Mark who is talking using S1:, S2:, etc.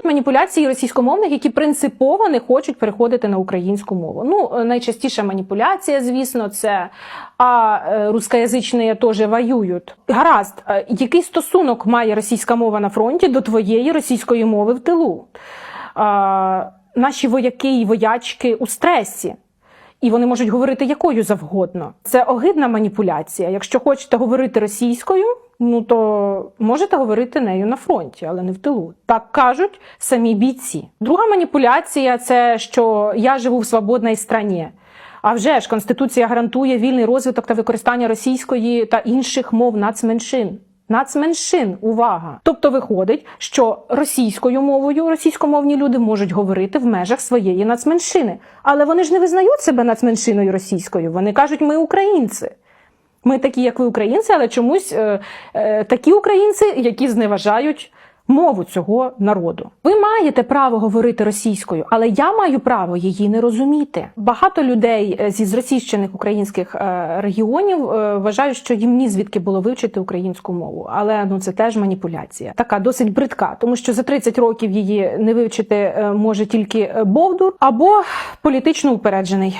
S1: бачать маніпуляції російськомовних, які принципово не хочуть переходити на українську мову. Ну, е, найчастіша маніпуляція, звісно, це а е, рускоязичні теж воюють. Гаразд, е, який стосунок має російська мова на фронті до твоєї російської мови в тилу? А, наші вояки і воячки у стресі. І вони можуть говорити якою завгодно. Це огидна маніпуляція. Якщо хочете говорити російською, ну то можете говорити нею на фронті, але не в тилу. Так кажуть самі бійці. Друга маніпуляція це що я живу в свободній страні. А вже ж Конституція гарантує вільний розвиток та використання російської та інших мов нацменшин. Нацменшин, увага! Тобто виходить, що російською мовою російськомовні люди можуть говорити в межах своєї нацменшини, але вони ж не визнають себе нацменшиною російською. Вони кажуть, ми українці. Ми такі, як ви, українці, але чомусь е, е, такі українці, які зневажають мову цього народу. Ви маєте право говорити російською, але я маю право її не розуміти. Багато людей е, зі зросійщених українських е, регіонів е, вважають, що їм ні звідки було вивчити українську мову, але ну це теж маніпуляція, така досить бридка, тому що за 30 років її не вивчити може тільки Бовдур або політично упереджений.